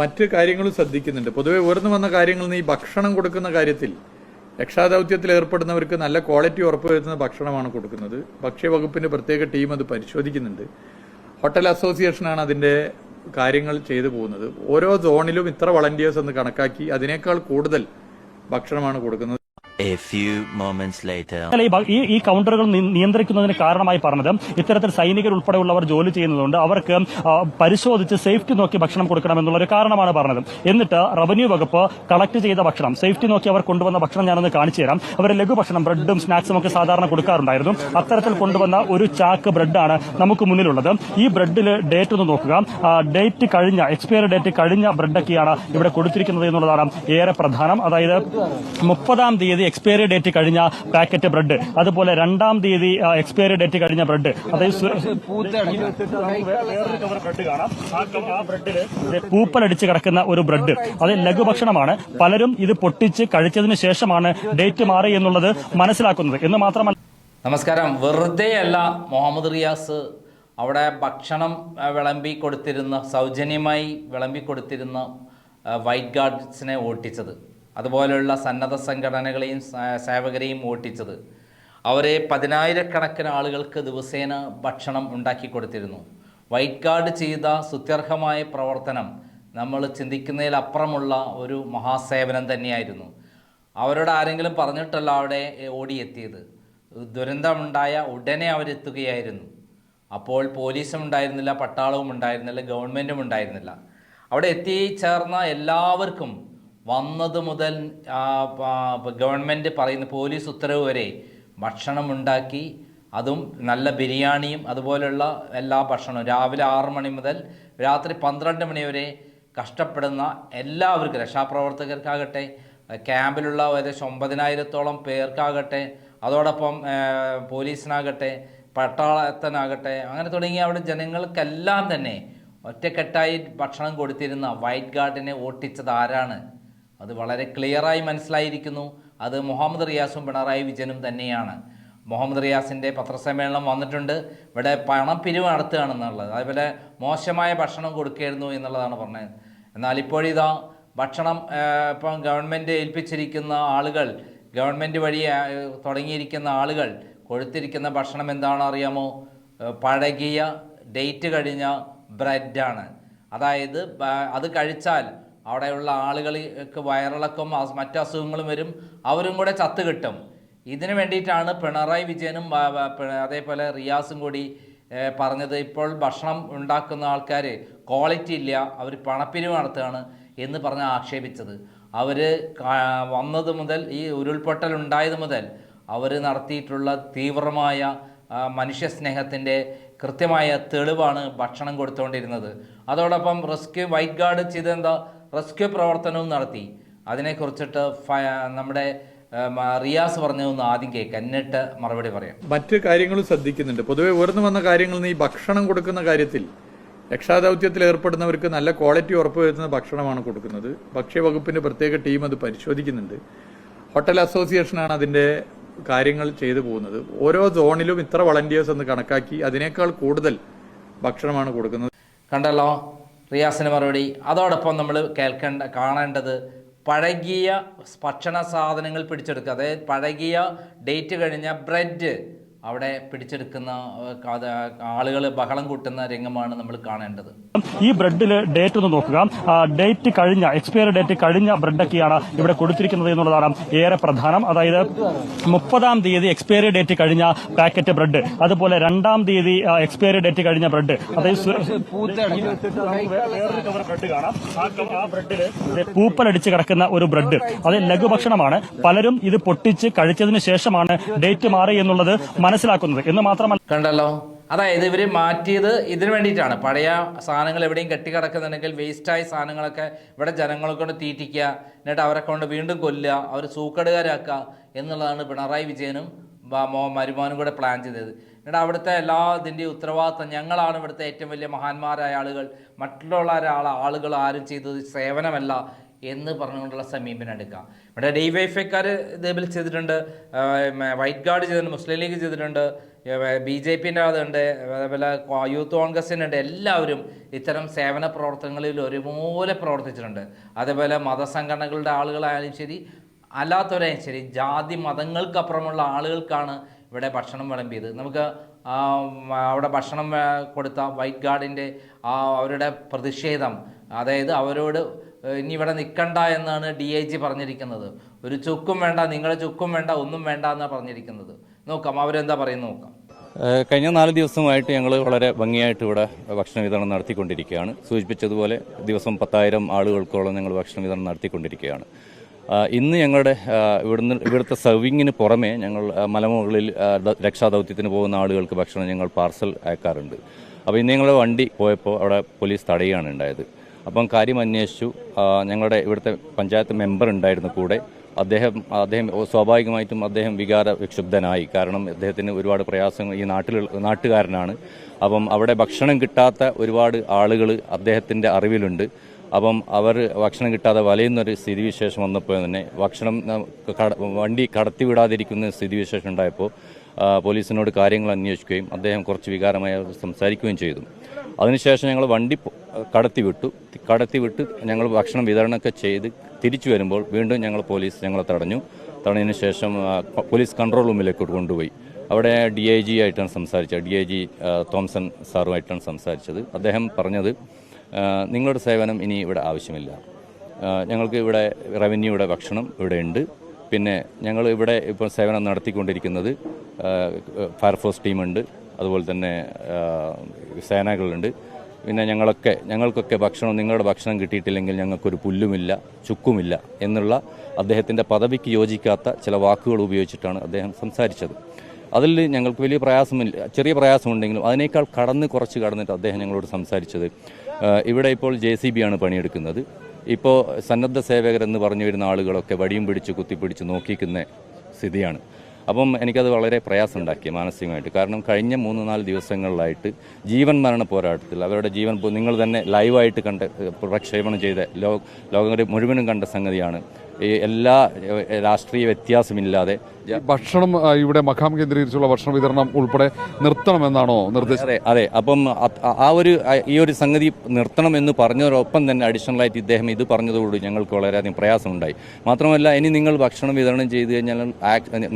മറ്റ് കാര്യങ്ങളും ശ്രദ്ധിക്കുന്നുണ്ട്. പൊതുവെ ഉയർന്നു വന്ന കാര്യങ്ങളിൽ ഈ ഭക്ഷണം കൊടുക്കുന്ന കാര്യത്തിൽ രക്ഷാദൗത്യത്തിൽ ഏർപ്പെടുന്നവർക്ക് നല്ല ക്വാളിറ്റി ഉറപ്പുവരുത്തുന്ന ഭക്ഷണമാണ് കൊടുക്കുന്നത്. ഭക്ഷ്യവകുപ്പിന്റെ പ്രത്യേക ടീം അത് പരിശോധിക്കുന്നുണ്ട്. ഹോട്ടൽ അസോസിയേഷനാണ് അതിന്റെ കാര്യങ്ങൾ ചെയ്തു പോകുന്നത്. ഓരോ സോണിലും ഇത്ര വളണ്ടിയേഴ്സ് എന്ന് കണക്കാക്കി അതിനേക്കാൾ കൂടുതൽ ഭക്ഷണമാണ് കൊടുക്കുന്നത്. ഈ ഈ കൗണ്ടറുകൾ നിയന്ത്രിക്കുന്നതിന് കാരണമായി പറഞ്ഞത് ഇത്തരത്തിൽ സൈനികർ ഉൾപ്പെടെയുള്ളവർ ജോലി ചെയ്യുന്നതുകൊണ്ട് അവർക്ക് പരിശോധിച്ച് സേഫ്റ്റി നോക്കി ഭക്ഷണം കൊടുക്കണമെന്നുള്ള ഒരു കാരണമാണ് പറഞ്ഞത്. എന്നിട്ട് റവന്യൂ വകുപ്പ് കളക്ട് ചെയ്ത ഭക്ഷണം സേഫ്റ്റി നോക്കി അവർ കൊണ്ടുവന്ന ഭക്ഷണം ഞാനൊന്ന് കാണിച്ചു തരാം. അവർ ലഘുഭക്ഷണം ബ്രെഡും സ്നാക്സും ഒക്കെ സാധാരണ കൊടുക്കാറുണ്ടായിരുന്നു. അത്തരത്തിൽ കൊണ്ടുവന്ന ഒരു ചാക്ക് ബ്രെഡാണ് നമുക്ക് മുന്നിലുള്ളത്. ഈ ബ്രെഡിൽ ഡേറ്റ് ഒന്ന് നോക്കുക. ഡേറ്റ് കഴിഞ്ഞ എക്സ്പയർ ഡേറ്റ് കഴിഞ്ഞ ബ്രെഡൊക്കെയാണ് ഇവിടെ കൊടുത്തിരിക്കുന്നത് എന്നുള്ളതാണ് ഏറെ പ്രധാനം. അതായത് മുപ്പതാം തീയതി എക്സ്പയറി ഡേറ്റ് കഴിഞ്ഞ പാക്കറ്റ് ബ്രെഡ് അതുപോലെ രണ്ടാം തീയതി എക്സ്പയറി ഡേറ്റ് കഴിഞ്ഞ ബ്രെഡ് അതായത് ബ്രെഡ് കാണാം. ആ പൂപ്പലടിച്ച് കിടക്കുന്ന ഒരു ബ്രെഡ് അത് ലഘുഭക്ഷണമാണ് പലരും ഇത് പൊട്ടിച്ച് കഴിച്ചതിന് ശേഷമാണ് ഡേറ്റ് മാറി എന്നുള്ളത് മനസ്സിലാക്കുന്നത്. എന്ന് മാത്രമല്ല നമസ്കാരം. വെറുതെ അല്ല മുഹമ്മദ് റിയാസ് അവിടെ ഭക്ഷണം വിളമ്പി കൊടുത്തിരുന്ന സൗജന്യമായി വിളമ്പി കൊടുത്തിരുന്ന വൈറ്റ് ഗാർഡ്സിനെ ഓട്ടിച്ചത്. അതുപോലെയുള്ള സന്നദ്ധ സംഘടനകളെയും സേവകരെയും ഓട്ടിച്ചത് അവരെ പതിനായിരക്കണക്കിന് ആളുകൾക്ക് ദിവസേന ഭക്ഷണം ഉണ്ടാക്കി കൊടുത്തിരുന്നു. വൈറ്റ് കാർഡ് ചെയ്ത സുത്യർഹമായ പ്രവർത്തനം നമ്മൾ ചിന്തിക്കുന്നതിലപ്പുറമുള്ള ഒരു മഹാസേവനം തന്നെയായിരുന്നു. അവരോട് ആരെങ്കിലും പറഞ്ഞിട്ടല്ല അവിടെ ഓടിയെത്തിയത്. ദുരന്തമുണ്ടായ ഉടനെ അവരെത്തുകയായിരുന്നു. അപ്പോൾ പോലീസും ഉണ്ടായിരുന്നില്ല പട്ടാളവും ഉണ്ടായിരുന്നില്ല ഗവൺമെന്റും ഉണ്ടായിരുന്നില്ല. അവിടെ എത്തി ചേർന്ന എല്ലാവർക്കും വന്നത് മുതൽ ഗവൺമെന്റ് പറയുന്ന പോലീസ് ഉത്തരവ് വരെ ഭക്ഷണം ഉണ്ടാക്കി അതും നല്ല ബിരിയാണിയും അതുപോലുള്ള എല്ലാ ഭക്ഷണവും. രാവിലെ ആറ് മണി മുതൽ രാത്രി പന്ത്രണ്ട് മണി വരെ കഷ്ടപ്പെടുന്ന എല്ലാവർക്കും രക്ഷാപ്രവർത്തകർക്കാകട്ടെ ക്യാമ്പിലുള്ള ഏകദേശം ഒമ്പതിനായിരത്തോളം പേർക്കാകട്ടെ അതോടൊപ്പം പോലീസിനാകട്ടെ പട്ടാളത്തിനാകട്ടെ അങ്ങനെ തുടങ്ങിയ അവിടെ ജനങ്ങൾക്കെല്ലാം തന്നെ ഒറ്റക്കെട്ടായി ഭക്ഷണം കൊടുത്തിരുന്ന വൈറ്റ് ഗാർഡിനെ ഓട്ടിച്ചത് ആരാണ്? അത് വളരെ ക്ലിയറായി മനസ്സിലായിരിക്കുന്നു. അത് മുഹമ്മദ് റിയാസും പിണറായി വിജയനും തന്നെയാണ്. മുഹമ്മദ് റിയാസിന്റെ പത്രസമ്മേളനം വന്നിട്ടുണ്ട്. ഇവിടെ പണം പിരിവ് നടത്തുകയാണെന്നുള്ളത്. അതുപോലെ മോശമായ ഭക്ഷണം കൊടുക്കുകയായിരുന്നു എന്നുള്ളതാണ് പറഞ്ഞത്. എന്നാൽ ഇപ്പോഴിതാ ഭക്ഷണം ഇപ്പം ഗവൺമെന്റ് ഏൽപ്പിച്ചിരിക്കുന്ന ആളുകൾ ഗവൺമെന്റ് വഴി തുടങ്ങിയിരിക്കുന്ന ആളുകൾ കൊടുത്തിരിക്കുന്ന ഭക്ഷണം എന്താണോ അറിയാമോ? പഴകിയ ഡേറ്റ് കഴിഞ്ഞ ബ്രെഡാണ്. അതായത് അത് കഴിച്ചാൽ അവിടെയുള്ള ആളുകൾക്ക് വയറിളക്കം മറ്റു അസുഖങ്ങളും വരും. അവരും കൂടെ ചത്ത് കിട്ടും. ഇതിനു വേണ്ടിയിട്ടാണ് പിണറായി വിജയനും അതേപോലെ റിയാസും കൂടി പറഞ്ഞത്. ഇപ്പോൾ ഭക്ഷണം ഉണ്ടാക്കുന്ന ആൾക്കാർ ക്വാളിറ്റി ഇല്ല. അവർ പണപ്പിരിവ് നടത്തുകയാണ് എന്ന് പറഞ്ഞ് ആക്ഷേപിച്ചത്. അവർ വന്നത് മുതൽ ഈ ഉരുൾപൊട്ടൽ ഉണ്ടായത് മുതൽ അവർ നടത്തിയിട്ടുള്ള തീവ്രമായ മനുഷ്യസ്നേഹത്തിന്റെ കൃത്യമായ തെളിവാണ് ഭക്ഷണം കൊടുത്തുകൊണ്ടിരുന്നത് അതോടൊപ്പം റെസ്ക്യൂ വൈറ്റ് ഗാർഡ് ചെയ്തെന്താ റെസ്ക്യൂ പ്രവർത്തനവും നടത്തി. അതിനെക്കുറിച്ചിട്ട് നമ്മുടെ റിയാസ് പറഞ്ഞതൊന്ന് ആദ്യം കേൾക്കാം എന്നിട്ട് മറുപടി പറയാം. മറ്റു കാര്യങ്ങളും ശ്രദ്ധിക്കുന്നുണ്ട്. പൊതുവെ ഉയർന്നു വന്ന കാര്യങ്ങളിൽ ഈ ഭക്ഷണം കൊടുക്കുന്ന കാര്യത്തിൽ രക്ഷാദൗത്യത്തിൽ ഏർപ്പെടുന്നവർക്ക് നല്ല ക്വാളിറ്റി ഉറപ്പുവരുത്തുന്ന ഭക്ഷണമാണ് കൊടുക്കുന്നത്. ഭക്ഷ്യവകുപ്പിന്റെ പ്രത്യേക ടീം അത് പരിശോധിക്കുന്നുണ്ട്. ഹോട്ടൽ അസോസിയേഷനാണ് അതിന്റെ കാര്യങ്ങൾ ചെയ്തു പോകുന്നത്. ഓരോ സോണിലും ഇത്ര വളണ്ടിയേഴ്സ് എന്ന് കണക്കാക്കി അതിനേക്കാൾ കൂടുതൽ ഭക്ഷണമാണ് കൊടുക്കുന്നത്. കണ്ടല്ലോ? റിയാസിന് മറുപടി. അതോടൊപ്പം നമ്മൾ കേൾക്കേണ്ട കാണേണ്ടത് പഴകിയ ഭക്ഷണ സാധനങ്ങൾ പിടിച്ചെടുക്കുക. അതായത് പഴകിയ ഡേറ്റ് കഴിഞ്ഞ ബ്രെഡ് അവിടെ പിടിച്ചെടുക്കുന്ന ആളുകൾ ബഹളം കൂട്ടുന്ന രംഗമാണ് നമ്മൾ കാണേണ്ടത്. ഈ ബ്രെഡിൽ ഡേറ്റ് ഒന്ന് നോക്കുക. ഡേറ്റ് കഴിഞ്ഞ എക്സ്പയർ ഡേറ്റ് കഴിഞ്ഞ ബ്രെഡൊക്കെയാണ് ഇവിടെ കൊടുത്തിരിക്കുന്നത് എന്നുള്ളതാണ് ഏറെ പ്രധാനം. അതായത് മുപ്പതാം തീയതി എക്സ്പയറി ഡേറ്റ് കഴിഞ്ഞ പാക്കറ്റ് ബ്രെഡ്. അതുപോലെ രണ്ടാം തീയതി എക്സ്പയറി ഡേറ്റ് കഴിഞ്ഞ ബ്രെഡ്. അതായത് ബ്രെഡ് കാണാം ആ പൂപ്പലടിച്ച് കിടക്കുന്ന ഒരു ബ്രെഡ്. അത് ലഘുഭക്ഷണമാണ്. പലരും ഇത് പൊട്ടിച്ച് കഴിച്ചതിന് ശേഷമാണ് ഡേറ്റ് മാറി എന്നുള്ളത് മനസ്സിലാക്കുന്നത് എന്ന് മാത്രമല്ല കണ്ടല്ലോ? അതായത് ഇവർ മാറ്റിയത് ഇതിനു വേണ്ടിയിട്ടാണ്. പഴയ സാധനങ്ങൾ എവിടെയും കെട്ടിക്കിടക്കുന്നുണ്ടെങ്കിൽ വേസ്റ്റായ സാധനങ്ങളൊക്കെ ഇവിടെ ജനങ്ങളെ കൊണ്ട് തീറ്റിക്കുക എന്നിട്ട് അവരെ കൊണ്ട് വീണ്ടും കൊല്ലുക അവർ സൂക്കടുകാരാക്കുക എന്നുള്ളതാണ് പിണറായി വിജയനും മരുമോനും കൂടെ പ്ലാൻ ചെയ്തത്. എന്നിട്ട് അവിടുത്തെ എല്ലാ ഇതിന്റെയും ഉത്തരവാദിത്തം ഞങ്ങളാണ് ഇവിടുത്തെ ഏറ്റവും വലിയ മഹാന്മാരായ ആളുകൾ. മറ്റുള്ള ആളുകൾ ആരും ചെയ്തത് സേവനമല്ല. എന്ന് പറഞ്ഞുകൊണ്ടുള്ള സമീപനം എടുക്കാം. ഇവിടെ ഡി വൈ എഫ്ഐക്കാർ ഇതേപോലെ ചെയ്തിട്ടുണ്ട്. വൈറ്റ് ഗാർഡ് ചെയ്തിട്ടുണ്ട് മുസ്ലിം ലീഗ് ചെയ്തിട്ടുണ്ട്. ബി ജെ പിന്റെ അതുണ്ട്. അതേപോലെ യൂത്ത് കോൺഗ്രസിനുണ്ട് എല്ലാവരും ഇത്തരം സേവന പ്രവർത്തനങ്ങളിൽ ഒരുപോലെ പ്രവർത്തിച്ചിട്ടുണ്ട്. അതേപോലെ മതസംഘടനകളുടെ ആളുകളായാലും ശരി അല്ലാത്തവരായാലും ശരി ജാതി മതങ്ങൾക്കപ്പുറമുള്ള ആളുകൾക്കാണ് ഇവിടെ ഭക്ഷണം വിളമ്പിയത്. നമുക്ക് അവിടെ ഭക്ഷണം കൊടുത്ത വൈറ്റ് ഗാർഡിന്റെ അവരുടെ പ്രതിഷേധം അതായത് അവരോട് ഇനി ഇവിടെ നിൽക്കണ്ട എന്നാണ് ഡി ഐ ജി പറഞ്ഞിരിക്കുന്നത്. ഒരു ചുക്കും വേണ്ട നിങ്ങളെ ചുക്കും വേണ്ട ഒന്നും വേണ്ട എന്നാണ് പറഞ്ഞിരിക്കുന്നത്. നോക്കാം അവരെന്താ പറയുന്നത് നോക്കാം. കഴിഞ്ഞ നാല് ദിവസമായിട്ട് ഞങ്ങൾ വളരെ ഭംഗിയായിട്ട് ഇവിടെ ഭക്ഷണ വിതരണം നടത്തിക്കൊണ്ടിരിക്കുകയാണ്. സൂചിപ്പിച്ചതുപോലെ ദിവസം പത്തായിരം ആളുകൾക്കോളം ഞങ്ങൾ ഭക്ഷണ വിതരണം നടത്തിക്കൊണ്ടിരിക്കുകയാണ്. ഇന്ന് ഞങ്ങളുടെ ഇവിടുന്ന് ഇവിടുത്തെ സർവിങ്ങിന് പുറമെ ഞങ്ങൾ മലമുകളിൽ രക്ഷാദൗത്യത്തിന് പോകുന്ന ആളുകൾക്ക് ഭക്ഷണം ഞങ്ങൾ പാർസൽ അയക്കാറുണ്ട്. അപ്പോൾ ഇന്ന് ഞങ്ങളുടെ വണ്ടി പോയപ്പോൾ അവിടെ പോലീസ് തടയുകയാണ് ഉണ്ടായത്. അപ്പം കാര്യം അന്വേഷിച്ചു. ഞങ്ങളുടെ ഇവിടുത്തെ പഞ്ചായത്ത് മെമ്പർ ഉണ്ടായിരുന്നു കൂടെ. അദ്ദേഹം അദ്ദേഹം സ്വാഭാവികമായിട്ടും അദ്ദേഹം വികാര വിക്ഷുബ്ധനായി. കാരണം അദ്ദേഹത്തിന് ഒരുപാട് പ്രയാസങ്ങൾ ഈ നാട്ടിൽ നാട്ടുകാരനാണ്. അപ്പം അവിടെ ഭക്ഷണം കിട്ടാത്ത ഒരുപാട് ആളുകൾ അദ്ദേഹത്തിന്റെ അറിവിലുണ്ട്. അപ്പം അവർ ഭക്ഷണം കിട്ടാതെ വലയുന്നൊരു സ്ഥിതിവിശേഷം വന്നപ്പോൾ തന്നെ ഭക്ഷണം വണ്ടി കടത്തിവിടാതിരിക്കുന്ന സ്ഥിതിവിശേഷം ഉണ്ടായപ്പോൾ പോലീസിനോട് കാര്യങ്ങൾ അന്വേഷിക്കുകയും അദ്ദേഹം കുറച്ച് വികാരമായി സംസാരിക്കുകയും ചെയ്തു. അതിനുശേഷം ഞങ്ങൾ വണ്ടി കടത്തിവിട്ടു. കടത്തിവിട്ട് ഞങ്ങൾ ഭക്ഷണം വിതരണമൊക്കെ ചെയ്ത് തിരിച്ചു വരുമ്പോൾ വീണ്ടും ഞങ്ങൾ പോലീസ് ഞങ്ങളെ തടഞ്ഞു. തടഞ്ഞതിന് ശേഷം പോലീസ് കൺട്രോൾ റൂമിലേക്ക് കൊണ്ടുപോയി. അവിടെ ഡി ഐ ജി ആയിട്ടാണ് സംസാരിച്ചത്. ഡി ഐ ജി തോംസൺ സാറുമായിട്ടാണ് സംസാരിച്ചത്. അദ്ദേഹം പറഞ്ഞത് നിങ്ങളുടെ സേവനം ഇനി ഇവിടെ ആവശ്യമില്ല. ഞങ്ങൾക്ക് ഇവിടെ റവന്യൂയുടെ ഭക്ഷണം ഇവിടെ ഉണ്ട്. പിന്നെ ഞങ്ങൾ ഇവിടെ ഇപ്പോൾ സേവനം നടത്തിക്കൊണ്ടിരിക്കുന്നത് ഫയർഫോഴ്സ് ടീമുണ്ട്. അതുപോലെ തന്നെ സേനകളുണ്ട്. പിന്നെ ഞങ്ങളൊക്കെ ഞങ്ങൾക്കൊക്കെ ഭക്ഷണം നിങ്ങളുടെ ഭക്ഷണം കിട്ടിയിട്ടില്ലെങ്കിൽ ഞങ്ങൾക്കൊരു പുല്ലുമില്ല ചുക്കുമില്ല എന്നുള്ള അദ്ദേഹത്തിന്റെ പദവിക്ക് യോജിക്കാത്ത ചില വാക്കുകൾ ഉപയോഗിച്ചിട്ടാണ് അദ്ദേഹം സംസാരിച്ചത്. അതിൽ ഞങ്ങൾക്ക് വലിയ പ്രയാസമില്ല ചെറിയ പ്രയാസമുണ്ടെങ്കിലും അതിനേക്കാൾ കടന്ന് കുറച്ച് കടന്നിട്ട് അദ്ദേഹം ഞങ്ങളോട് സംസാരിച്ചത്. ഇവിടെ ഇപ്പോൾ ജെ സി ബി ആണ് പണിയെടുക്കുന്നത്. ഇപ്പോൾ സന്നദ്ധ സേവകരെന്ന് പറഞ്ഞു വരുന്ന ആളുകളൊക്കെ വടിയും പിടിച്ച് കുത്തിപ്പിടിച്ച് നോക്കിക്കുന്ന സ്ഥിതിയാണ്. അപ്പം എനിക്കത് വളരെ പ്രയാസമുണ്ടാക്കി മാനസികമായിട്ട്. കാരണം കഴിഞ്ഞ മൂന്ന് നാല് ദിവസങ്ങളിലായിട്ട് ജീവൻ മരണ പോരാട്ടത്തിൽ അവരുടെ ജീവൻ നിങ്ങൾ തന്നെ ലൈവായിട്ട് കണ്ട് പ്രക്ഷേപണം ചെയ്ത ലോകങ്ങളുടെ ലോകം മുഴുവനും കണ്ട സംഗതിയാണ്. എല്ലാ രാഷ്ട്രീയ വ്യത്യാസമില്ലാതെ ഭക്ഷണം ഇവിടെ മഖാം കേന്ദ്രീകരിച്ചുള്ള ഭക്ഷണ വിതരണം ഉൾപ്പെടെ നിർത്തണമെന്നാണോ നിർദ്ദേശം? അതെ അതെ. അപ്പം ആ ഒരു ഈ ഒരു സംഗതി നിർത്തണം എന്ന് പറഞ്ഞതോടൊപ്പം തന്നെ അഡീഷണൽ ആയിട്ട് ഇദ്ദേഹം ഇത് പറഞ്ഞതോടുകൂടി ഞങ്ങൾക്ക് വളരെയധികം പ്രയാസമുണ്ടായി. മാത്രമല്ല ഇനി നിങ്ങൾ ഭക്ഷണം വിതരണം ചെയ്തു കഴിഞ്ഞാൽ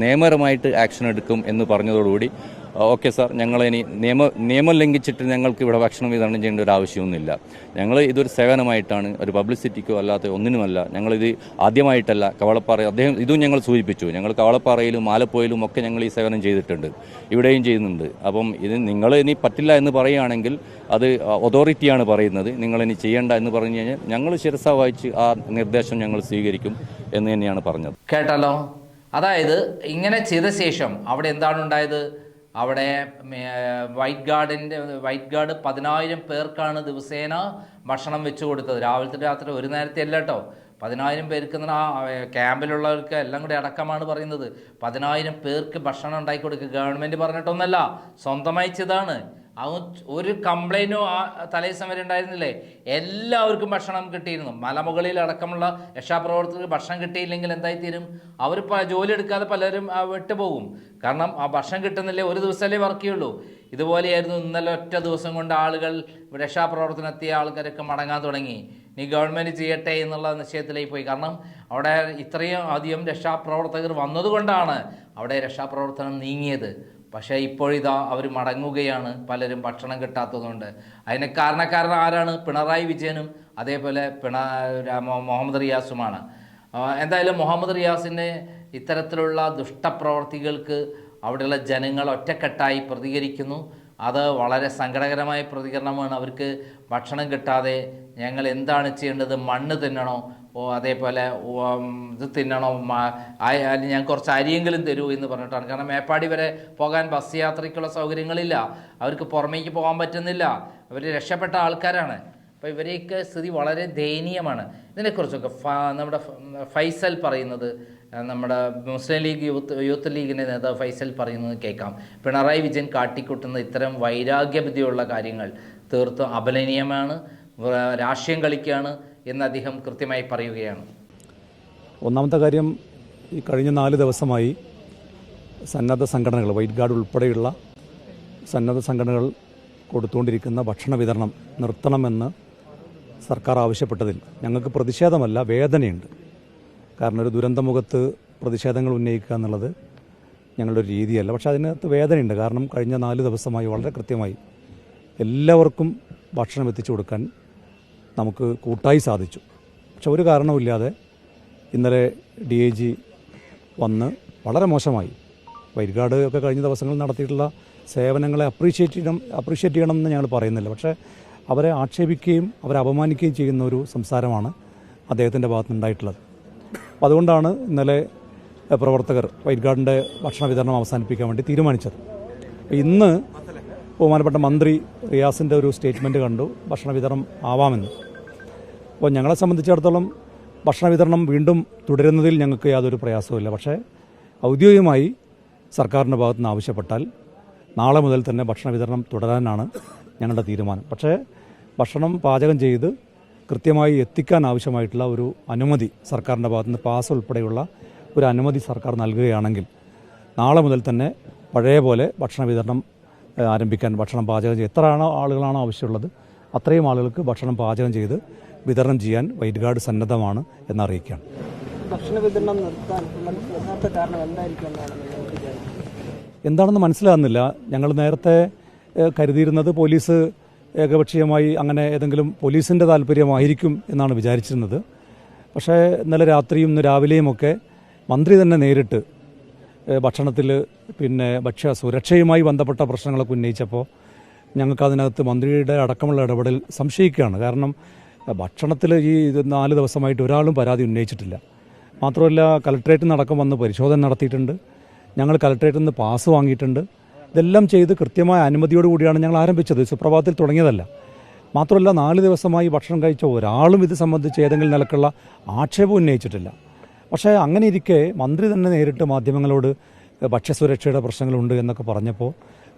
നിയമപരമായിട്ട് ആക്ഷൻ എടുക്കും എന്ന് പറഞ്ഞതോടുകൂടി ഓക്കെ സാർ. ഞങ്ങൾ ഇനി നിയമ നിയമം ലംഘിച്ചിട്ട് ഞങ്ങൾക്ക് ഇവിടെ ഭക്ഷണം വിതരണം ചെയ്യേണ്ട ഒരു ആവശ്യമൊന്നുമില്ല. ഞങ്ങൾ ഇതൊരു സേവനമായിട്ടാണ് ഒരു പബ്ലിസിറ്റിക്കോ അല്ലാത്ത ഒന്നിനുമല്ല ഞങ്ങളിത് ആദ്യമായിട്ടല്ല കവളപ്പാറ അദ്ദേഹം ഇതും ഞങ്ങൾ സൂചിപ്പിച്ചു. ഞങ്ങൾ കവളപ്പാറയിലും ആലപ്പുഴയിലും ഒക്കെ ഞങ്ങൾ ഈ സേവനം ചെയ്തിട്ടുണ്ട്. ഇവിടെയും ചെയ്യുന്നുണ്ട്. അപ്പം ഇത് നിങ്ങൾ ഇനി പറ്റില്ല എന്ന് പറയുകയാണെങ്കിൽ അത് അതോറിറ്റിയാണ് പറയുന്നത്. നിങ്ങളിനി ചെയ്യേണ്ട എന്ന് പറഞ്ഞു കഴിഞ്ഞാൽ ഞങ്ങൾ ശിരസ വായിച്ച് ആ നിർദ്ദേശം ഞങ്ങൾ സ്വീകരിക്കും എന്ന് തന്നെയാണ് പറഞ്ഞത്. കേട്ടല്ലോ അതായത് ഇങ്ങനെ ചെയ്ത ശേഷം അവിടെ എന്താണ് ഉണ്ടായത്? അവിടെ വൈറ്റ് ഗാർഡിന്റെ വൈറ്റ് ഗാർഡ് പതിനായിരം പേർക്കാണ് ദിവസേന ഭക്ഷണം വെച്ചു കൊടുത്തത്. രാവിലത്തെ രാത്രി ഒരു നേരത്തെ അല്ല കേട്ടോ പതിനായിരം പേർക്ക് ആ ക്യാമ്പിലുള്ളവർക്ക് എല്ലാം കൂടി അടക്കമാണ് പറയുന്നത്. പതിനായിരം പേർക്ക് ഭക്ഷണം ഉണ്ടാക്കി കൊടുക്കുക. ഗവൺമെന്റ് പറഞ്ഞിട്ടൊന്നല്ല സ്വന്തമായി ചെയ്താണ് ആ ഒരു കംപ്ലൈന്റും ആ തലേദിവസം വരെ ഉണ്ടായിരുന്നില്ലേ എല്ലാവർക്കും ഭക്ഷണം കിട്ടിയിരുന്നു. മലമുകളിൽ അടക്കമുള്ള രക്ഷാപ്രവർത്തകർക്ക് ഭക്ഷണം കിട്ടിയില്ലെങ്കിൽ എന്തായിത്തീരും? അവർ ജോലി എടുക്കാതെ പലരും വിട്ടുപോകും. കാരണം ആ ഭക്ഷണം കിട്ടുന്നില്ലേ ഒരു ദിവസമല്ലേ വർക്ക് ചെയ്യുള്ളൂ ഇതുപോലെയായിരുന്നു ഇന്നലെ ഒറ്റ ദിവസം കൊണ്ട് ആളുകൾ രക്ഷാപ്രവർത്തനം എത്തിയ ആൾക്കാരൊക്കെ മടങ്ങാൻ തുടങ്ങി. നീ ഗവൺമെന്റ് ചെയ്യട്ടെ എന്നുള്ള നിശ്ചയത്തിലേക്ക് പോയി. കാരണം അവിടെ ഇത്രയും അധികം രക്ഷാപ്രവർത്തകർ വന്നതുകൊണ്ടാണ് അവിടെ രക്ഷാപ്രവർത്തനം നീങ്ങിയത്. പക്ഷേ ഇപ്പോഴിതാ അവർ മടങ്ങുകയാണ്. പലരും ഭക്ഷണം കിട്ടാത്തതുകൊണ്ട്. അതിന് കാരണക്കാരൻ ആരാണ്? പിണറായി വിജയനും അതേപോലെ പിണ മുഹമ്മദ് റിയാസുമാണ്. എന്തായാലും മുഹമ്മദ് റിയാസിന്റെ ഇത്തരത്തിലുള്ള ദുഷ്ടപ്രവർത്തികൾക്ക് അവിടെയുള്ള ജനങ്ങൾ ഒറ്റക്കെട്ടായി പ്രതികരിക്കുന്നു. അത് വളരെ സങ്കടകരമായ പ്രതികരണമാണ്. അവർക്ക് ഭക്ഷണം കിട്ടാതെ ഞങ്ങൾ എന്താണ് ചെയ്യേണ്ടത്? മണ്ണ് തിന്നണോ? അതേപോലെ ഇത് തിന്നണോ അല്ലെങ്കിൽ ഞാൻ കുറച്ച് അരിയെങ്കിലും തരൂ എന്ന് പറഞ്ഞിട്ടാണ്. കാരണം മേപ്പാടി വരെ പോകാൻ ബസ് യാത്രയ്ക്കുള്ള സൗകര്യങ്ങളില്ല. അവർക്ക് പുറമേക്ക് പോകാൻ പറ്റുന്നില്ല. അവർ രക്ഷപ്പെട്ട ആൾക്കാരാണ്. അപ്പോൾ ഇവരെയൊക്കെ സ്ഥിതി വളരെ ദയനീയമാണ്. ഇതിനെക്കുറിച്ചൊക്കെ നമ്മുടെ ഫൈസൽ പറയുന്നത് നമ്മുടെ മുസ്ലിം ലീഗ് യൂത്ത് യൂത്ത് ലീഗിന്റെ നേതാവ് ഫൈസൽ പറയുന്നത് കേൾക്കാം. പിണറായി വിജയൻ കാട്ടിക്കൂട്ടുന്ന ഇത്തരം വൈരാഗ്യബുദ്ധിയുള്ള കാര്യങ്ങൾ തീർത്തും അപലനീയമാണ്. രാഷ്ട്രീയം കളിക്കുകയാണ്. എന്ന് അദ്ദേഹം കൃത്യമായി പറയുകയാണ്. ഒന്നാമത്തെ കാര്യം ഈ കഴിഞ്ഞ നാല് ദിവസമായി സന്നദ്ധ സംഘടനകൾ വൈറ്റ് ഗാർഡ് ഉൾപ്പെടെയുള്ള സന്നദ്ധ സംഘടനകൾ കൊടുത്തുകൊണ്ടിരിക്കുന്ന ഭക്ഷണ വിതരണം നിർത്തണമെന്ന് സർക്കാർ ആവശ്യപ്പെട്ടതിൽ ഞങ്ങൾക്ക് പ്രതിഷേധമല്ല വേദനയുണ്ട്. കാരണം ഒരു ദുരന്തമുഖത്ത് പ്രതിഷേധങ്ങൾ ഉന്നയിക്കുക എന്നുള്ളത് ഞങ്ങളുടെ ഒരു രീതിയല്ല. പക്ഷേ അതിനകത്ത് വേദനയുണ്ട്. കാരണം കഴിഞ്ഞ നാല് ദിവസമായി വളരെ കൃത്യമായി എല്ലാവർക്കും ഭക്ഷണം എത്തിച്ചു കൊടുക്കാൻ നമുക്ക് കൂട്ടായി സാധിച്ചു. പക്ഷെ ഒരു കാരണവുമില്ലാതെ ഇന്നലെ ഡി ഐ ജി വന്ന് വളരെ മോശമായി. വൈകാട് ഒക്കെ കഴിഞ്ഞ ദിവസങ്ങളിൽ നടത്തിയിട്ടുള്ള സേവനങ്ങളെ അപ്രീഷിയേറ്റ് ചെയ്യണം അപ്രീഷിയേറ്റ് ചെയ്യണം എന്ന് ഞങ്ങൾ പറയുന്നില്ല. പക്ഷേ അവരെ ആക്ഷേപിക്കുകയും അവരെ അപമാനിക്കുകയും ചെയ്യുന്ന ഒരു സംസാരമാണ് അദ്ദേഹത്തിന്റെ ഭാഗത്തുനിന്നുണ്ടായിട്ടുള്ളത്. അപ്പോൾ അതുകൊണ്ടാണ് ഇന്നലെ പ്രവർത്തകർ വൈറ്റ് ഗാർഡിന്റെ ഭക്ഷണ വിതരണം അവസാനിപ്പിക്കാൻ വേണ്ടി തീരുമാനിച്ചത്. ഇന്ന് ബഹുമാനപ്പെട്ട മന്ത്രി റിയാസിന്റെ ഒരു സ്റ്റേറ്റ്മെന്റ് കണ്ടു ഭക്ഷണ വിതരണം ആവാമെന്ന്. അപ്പോൾ ഞങ്ങളെ സംബന്ധിച്ചിടത്തോളം ഭക്ഷണ വിതരണം വീണ്ടും തുടരുന്നതിൽ ഞങ്ങൾക്ക് യാതൊരു പ്രയാസവുമില്ല. പക്ഷേ ഔദ്യോഗികമായി സർക്കാരിന്റെ ഭാഗത്തു നിന്ന് ആവശ്യപ്പെട്ടാൽ നാളെ മുതൽ തന്നെ ഭക്ഷണ വിതരണം തുടരാനാണ് ഞങ്ങളുടെ തീരുമാനം. പക്ഷേ ഭക്ഷണം പാചകം ചെയ്ത് കൃത്യമായി എത്തിക്കാൻ ആവശ്യമായിട്ടുള്ള ഒരു അനുമതി സർക്കാരിന്റെ ഭാഗത്തു നിന്ന് പാസ് ഉൾപ്പെടെയുള്ള ഒരു അനുമതി സർക്കാർ നൽകുകയാണെങ്കിൽ നാളെ മുതൽ തന്നെ പഴയ പോലെ ഭക്ഷണ വിതരണം ആരംഭിക്കാൻ ഭക്ഷണം പാചകം ചെയ്ത് എത്ര ആണോ ആളുകളാണോ ആവശ്യമുള്ളത് അത്രയും ആളുകൾക്ക് ഭക്ഷണം പാചകം ചെയ്ത് വിതരണം ചെയ്യാൻ വൈറ്റ് ഗാർഡ് സന്നദ്ധമാണ് എന്നറിയിക്കുകയാണ്. ഭക്ഷണ വിതരണം നിർത്താൻ ഉള്ള യഥാർത്ഥ കാരണം എന്തായിരിക്കും എന്താണെന്ന് മനസ്സിലാകുന്നില്ല. ഞങ്ങൾ നേരത്തെ കരുതിയിരുന്നത് പോലീസ് ഏകപക്ഷീയമായി അങ്ങനെ ഏതെങ്കിലും പോലീസിന്റെ താല്പര്യമായിരിക്കും എന്നാണ് വിചാരിച്ചിരുന്നത്. പക്ഷേ ഇന്നലെ രാത്രിയും ഇന്ന് രാവിലെയുമൊക്കെ മന്ത്രി തന്നെ നേരിട്ട് ഭക്ഷണത്തിൽ പിന്നെ ഭക്ഷ്യ സുരക്ഷയുമായി ബന്ധപ്പെട്ട പ്രശ്നങ്ങളൊക്കെ ഉന്നയിച്ചപ്പോൾ ഞങ്ങൾക്ക് അതിനകത്ത് മന്ത്രിയുടെ അടക്കമുള്ള ഇടപെടൽ സംശയിക്കുകയാണ്. കാരണം ഭക്ഷണത്തിൽ ഈ നാല് ദിവസമായിട്ട് ഒരാളും പരാതി ഉന്നയിച്ചിട്ടില്ല. മാത്രമല്ല കലക്ട്രേറ്റിൽ നടക്കം വന്ന് പരിശോധന നടത്തിയിട്ടുണ്ട്. ഞങ്ങൾ കലക്ട്രേറ്റിൽ നിന്ന് പാസ് വാങ്ങിയിട്ടുണ്ട്. ഇതെല്ലാം ചെയ്ത് കൃത്യമായ അനുമതിയോട് കൂടിയാണ് ഞങ്ങൾ ആരംഭിച്ചത്. സുപ്രഭാതത്തിൽ തുടങ്ങിയതല്ല. മാത്രമല്ല നാല് ദിവസമായി ഭക്ഷണം കഴിച്ച ഒരാളും ഇത് സംബന്ധിച്ച് ഏതെങ്കിലും നിലക്കുള്ള ആക്ഷേപം ഉന്നയിച്ചിട്ടില്ല. പക്ഷേ അങ്ങനെ ഇരിക്കെ മന്ത്രി തന്നെ നേരിട്ട് മാധ്യമങ്ങളോട് ഭക്ഷ്യസുരക്ഷയുടെ പ്രശ്നങ്ങളുണ്ട് എന്നൊക്കെ പറഞ്ഞപ്പോൾ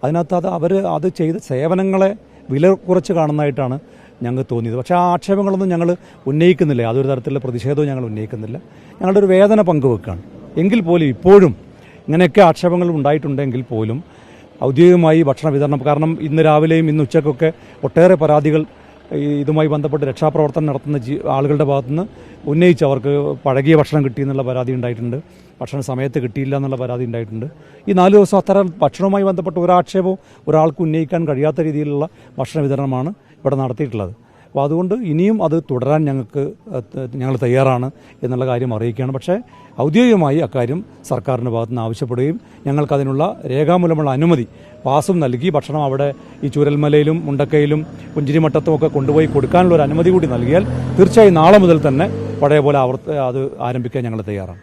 അതിനകത്ത് അത് അവർ അത് ചെയ്ത സേവനങ്ങളെ വില കുറച്ച് കാണുന്നതായിട്ടാണ് ഞങ്ങൾക്ക് തോന്നിയത്. പക്ഷേ ആ ആക്ഷേപങ്ങളൊന്നും ഞങ്ങൾ ഉന്നയിക്കുന്നില്ല. യാതൊരു തരത്തിലുള്ള പ്രതിഷേധവും ഞങ്ങൾ ഉന്നയിക്കുന്നില്ല. ഞങ്ങളുടെ ഒരു വേദന പങ്കുവെക്കുകയാണ് എങ്കിൽ പോലും ഇപ്പോഴും ഇങ്ങനെയൊക്കെ ആക്ഷേപങ്ങൾ ഉണ്ടായിട്ടുണ്ടെങ്കിൽ പോലും ഔദ്യോഗികമായി ഭക്ഷണ വിതരണം കാരണം ഇന്ന് രാവിലെയും ഇന്ന് ഉച്ചക്കൊക്കെ ഒട്ടേറെ പരാതികൾ ഇതുമായി ബന്ധപ്പെട്ട് രക്ഷാപ്രവർത്തനം നടത്തുന്ന ആളുകളുടെ ഭാഗത്തുനിന്ന് ഉന്നയിച്ച് അവർക്ക് പഴകിയ ഭക്ഷണം കിട്ടിയെന്നുള്ള പരാതി ഉണ്ടായിട്ടുണ്ട്. ഭക്ഷണം സമയത്ത് കിട്ടിയില്ല എന്നുള്ള പരാതി ഉണ്ടായിട്ടുണ്ട്. ഈ നാല് ദിവസം അത്തരം ഭക്ഷണവുമായി ബന്ധപ്പെട്ട് ഒരാക്ഷേപവും ഒരാൾക്ക് ഉന്നയിക്കാൻ കഴിയാത്ത രീതിയിലുള്ള ഭക്ഷണ വിതരണമാണ് ഇവിടെ നടത്തിയിട്ടുള്ളത്. അപ്പോൾ അതുകൊണ്ട് ഇനിയും അത് തുടരാൻ ഞങ്ങൾക്ക് ഞങ്ങൾ തയ്യാറാണ് എന്നുള്ള കാര്യം അറിയിക്കുകയാണ്. പക്ഷേ ഔദ്യോഗികമായി അക്കാര്യം സർക്കാരിന്റെ ഭാഗത്തു നിന്ന് ആവശ്യപ്പെടുകയും ഞങ്ങൾക്കതിനുള്ള രേഖാമൂലമുള്ള അനുമതി പാസും നൽകി ഭക്ഷണം അവിടെ ഈ ചൂരൽമലയിലും മുണ്ടക്കയിലും പുഞ്ചിരിമട്ടത്തും ഒക്കെ കൊണ്ടുപോയി കൊടുക്കാനുള്ള ഒരു അനുമതി കൂടി നൽകിയാൽ തീർച്ചയായും നാളെ മുതൽ തന്നെ പഴയ പോലെ അവർ അത് ആരംഭിക്കാൻ ഞങ്ങൾ തയ്യാറാണ്.